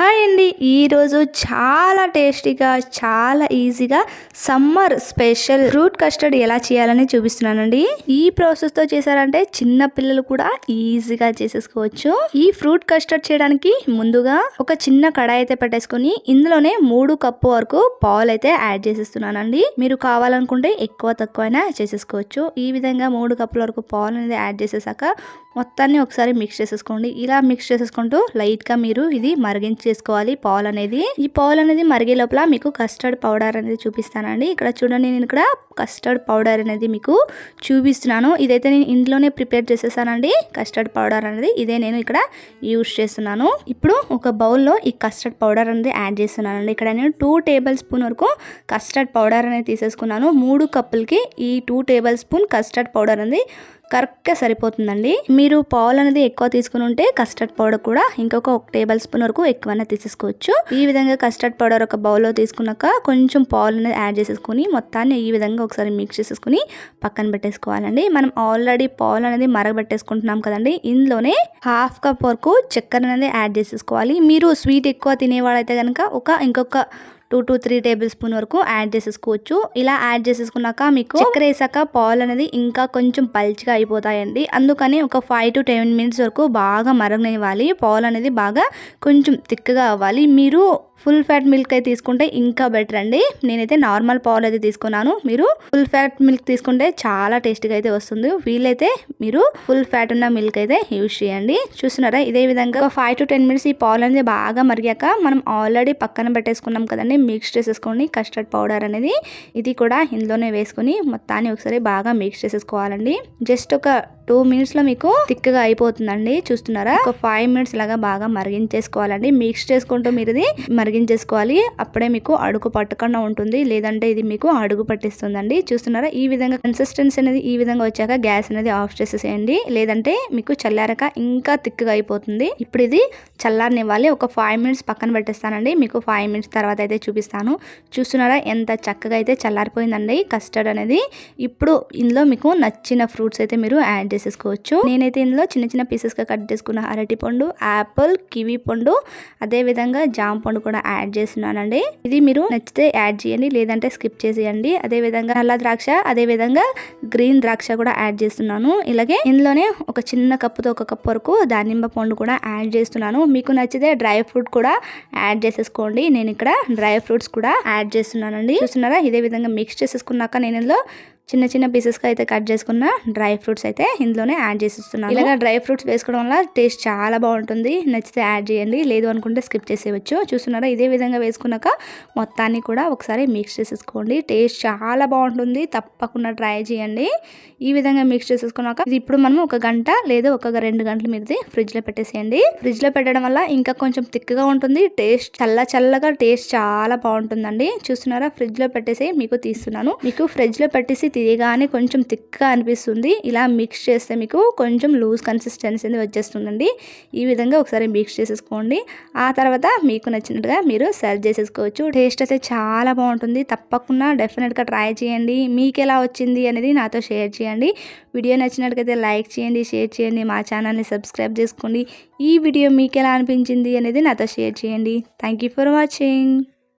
Hi అండి. ఈరోజు చాలా టేస్టీగా చాలా ఈజీగా సమ్మర్ స్పెషల్ ఫ్రూట్ కస్టర్డ్ ఎలా చేయాలని చూపిస్తున్నానండి. ఈ ప్రాసెస్తో చేశారంటే చిన్న పిల్లలు కూడా ఈజీగా చేసేసుకోవచ్చు. ఈ ఫ్రూట్ కస్టర్డ్ చేయడానికి ముందుగా ఒక చిన్న కడాయి అయితే పెట్టేసుకొని ఇందులోనే మూడు కప్పు వరకు పాలు అయితే యాడ్ చేసేస్తున్నానండి. మీరు కావాలనుకుంటే ఎక్కువ తక్కువ అయినా చేసేసుకోవచ్చు. ఈ విధంగా మూడు కప్పుల వరకు పాలు అనేది యాడ్ చేసేసాక మొత్తాన్ని ఒకసారి మిక్స్ చేసేసుకోండి. ఇలా మిక్స్ చేసేసుకుంటూ లైట్గా మీరు ఇది మరిగించేసుకోవాలి పాల్ పాలు అనేది. ఈ పాలు అనేది మరిగే లోపల మీకు కస్టర్డ్ పౌడర్ అనేది చూపిస్తానండి. ఇక్కడ చూడండి నేను ఇక్కడ కస్టర్డ్ పౌడర్ అనేది మీకు చూపిస్తున్నాను. ఇదైతే నేను ఇంట్లోనే ప్రిపేర్ చేసేసానండి. కస్టర్డ్ పౌడర్ అనేది ఇదే నేను ఇక్కడ యూస్ చేస్తున్నాను. ఇప్పుడు ఒక బౌల్లో ఈ కస్టర్డ్ పౌడర్ అనేది యాడ్ చేస్తున్నానండి. ఇక్కడ నేను టూ టేబుల్ స్పూన్ వరకు కస్టర్డ్ పౌడర్ అనేది తీసేసుకున్నాను. మూడు కప్పులకి ఈ two tablespoon custard powder అనేది కరెక్ట్గా సరిపోతుందండి. మీరు పాలు అనేది ఎక్కువ తీసుకుని ఉంటే కస్టర్డ్ పౌడర్ కూడా ఇంకొక ఒక టేబుల్ స్పూన్ వరకు ఎక్కువనే తీసేసుకోవచ్చు. ఈ విధంగా కస్టర్డ్ పౌడర్ ఒక బౌల్లో తీసుకున్నాక కొంచెం పాలు అనేది యాడ్ చేసేసుకుని మొత్తాన్ని ఈ విధంగా ఒకసారి మిక్స్ చేసేసుకుని పక్కన పెట్టేసుకోవాలండి. మనం ఆల్రెడీ పాలు అనేది మరగబెట్టేసుకుంటున్నాం కదండి. ఇందులోనే హాఫ్ కప్ వరకు చక్కెర అనేది యాడ్ చేసేసుకోవాలి. మీరు స్వీట్ ఎక్కువ తినేవాడైతే కనుక ఒక ఇంకొక two to three tablespoon వరకు యాడ్ చేసేసుకోవచ్చు. ఇలా యాడ్ చేసేసుకున్నాక మీకు చక్కెర వేసాక పాలు అనేది ఇంకా కొంచెం పల్చిగా అయిపోతాయండి. అందుకని ఒక ఫైవ్ టు టెన్ మినిట్స్ వరకు బాగా మరగనివ్వాలి. పాలు అనేది బాగా కొంచెం తిక్కగా అవ్వాలి. మీరు ఫుల్ ఫ్యాట్ మిల్క్ అయితే తీసుకుంటే ఇంకా బెటర్ అండి. నేనైతే నార్మల్ పాలు అయితే తీసుకున్నాను. మీరు ఫుల్ ఫ్యాట్ మిల్క్ తీసుకుంటే చాలా టేస్టీగా అయితే వస్తుంది. వీలైతే మీరు ఫుల్ ఫ్యాట్ ఉన్న మిల్క్ అయితే యూజ్ చేయండి. చూస్తున్నారా? ఇదే విధంగా ఫైవ్ టు టెన్ మినిట్స్ ఈ పాలు అనేది బాగా మరిగాక మనం ఆల్రెడీ పక్కన పెట్టేసుకున్నాం కదండి. మిక్స్ చేసేసుకోండి. కస్టర్డ్ పౌడర్ అనేది ఇది కూడా ఇందులోనే వేసుకొని మొత్తాన్ని ఒకసారి బాగా మిక్స్ చేసేసుకోవాలండి. జస్ట్ ఒక టూ మినిట్స్లో మీకు థిక్గా అయిపోతుందండి. చూస్తున్నారా? ఒక ఫైవ్ మినిట్స్ లాగా బాగా మరిగించేసుకోవాలండి. మిక్స్ చేసుకుంటూ మీరు ఇది మరిగించేసుకోవాలి. అప్పుడే మీకు అడుగు పట్టకుండా ఉంటుంది. లేదంటే ఇది మీకు అడుగు పట్టిస్తుందండి. చూస్తున్నారా? ఈ విధంగా కన్సిస్టెన్సీ అనేది ఈ విధంగా వచ్చాక గ్యాస్ అనేది ఆఫ్ చేసేసేయండి. లేదంటే మీకు చల్లారక ఇంకా థిక్గా అయిపోతుంది. ఇప్పుడు ఇది చల్లారనివ్వాలి. ఒక ఫైవ్ మినిట్స్ పక్కన పెట్టేస్తానండి. మీకు ఫైవ్ మినిట్స్ తర్వాత అయితే చూపిస్తాను. చూస్తున్నారా? ఎంత చక్కగా అయితే చల్లారిపోయిందండి. కస్టర్డ్ అనేది. ఇప్పుడు ఇందులో మీకు నచ్చిన ఫ్రూట్స్ అయితే మీరు యాడ్ చేసేసుకోవచ్చు నేనైతే ఇందులో చిన్న చిన్న పీసెస్గా కట్ చేసుకున్న అరటి పండు యాపిల్ కివీ పండు అదే విధంగా జామ పండు కూడా యాడ్ చేస్తున్నానండి. ఇది మీరు నచ్చితే యాడ్ చేయండి లేదంటే స్కిప్ చేసేయండి. అదే విధంగా నల్ల ద్రాక్ష అదే విధంగా గ్రీన్ ద్రాక్ష కూడా యాడ్ చేస్తున్నాను. ఇలాగే ఇందులోనే ఒక చిన్న కప్పుతో ఒక కప్ వరకు దానిమ్మ పండు కూడా యాడ్ చేస్తున్నాను. మీకు నచ్చితే డ్రై ఫ్రూట్ కూడా యాడ్ చేసేసుకోండి. నేను ఇక్కడ డ్రై ఫ్రూట్స్ కూడా యాడ్ చేస్తున్నానండి. చూస్తున్నారా? ఇదే విధంగా మిక్స్ చేసేసుకున్నాక నేను ఇందులో చిన్న చిన్న పీసెస్గా అయితే కట్ చేసుకున్న డ్రై ఫ్రూట్స్ అయితే ఇందులోనే యాడ్ చేసిస్తున్నాను. ఇలాగ డ్రై ఫ్రూట్స్ వేసుకోవడం వల్ల టేస్ట్ చాలా బాగుంటుంది. నచ్చితే యాడ్ చేయండి లేదు అనుకుంటే స్కిప్ చేసేవచ్చు చూస్తున్నారా? ఇదే విధంగా వేసుకున్నాక మొత్తాన్ని కూడా ఒకసారి మిక్స్ చేసేసుకోండి. టేస్ట్ చాలా బాగుంటుంది. తప్పకుండా ట్రై చేయండి. ఈ విధంగా మిక్స్ చేసేసుకున్నాక ఇది ఇప్పుడు మనం ఒక గంట లేదా ఒక రెండు గంటల మీద ఫ్రిడ్జ్లో పెట్టేసేయండి. ఫ్రిడ్జ్లో పెట్టడం వల్ల ఇంకా కొంచెం థిక్గా ఉంటుంది. టేస్ట్ చల్ల చల్లగా టేస్ట్ చాలా బాగుంటుందండి. చూస్తున్నారా? ఫ్రిడ్జ్లో పెట్టేసి మీకు తీస్తున్నాను. మీకు ఫ్రిడ్జ్లో పెట్టేసి తీయగానే కొంచెం థిక్గా అనిపిస్తుంది. ఇలా మిక్స్ చేస్తే మీకు కొంచెం లూజ్ కన్సిస్టెన్సీ అనేది వచ్చేస్తుందండి. ఈ విధంగా ఒకసారి మిక్స్ చేసేసుకోండి. ఆ తర్వాత మీకు నచ్చినట్టుగా మీరు సర్వ్ చేసేసుకోవచ్చు. టేస్ట్ అయితే చాలా బాగుంటుంది. తప్పకుండా డెఫినెట్గా ట్రై చేయండి. మీకు ఎలా వచ్చింది అనేది నాతో షేర్ చేయండి. వీడియో నచ్చినట్టుగైతే లైక్ చేయండి షేర్ చేయండి. మా ఛానల్ని సబ్స్క్రైబ్ చేసుకోండి. ఈ వీడియో మీకు ఎలా అనిపించింది అనేది నాతో షేర్ చేయండి. Thank for watching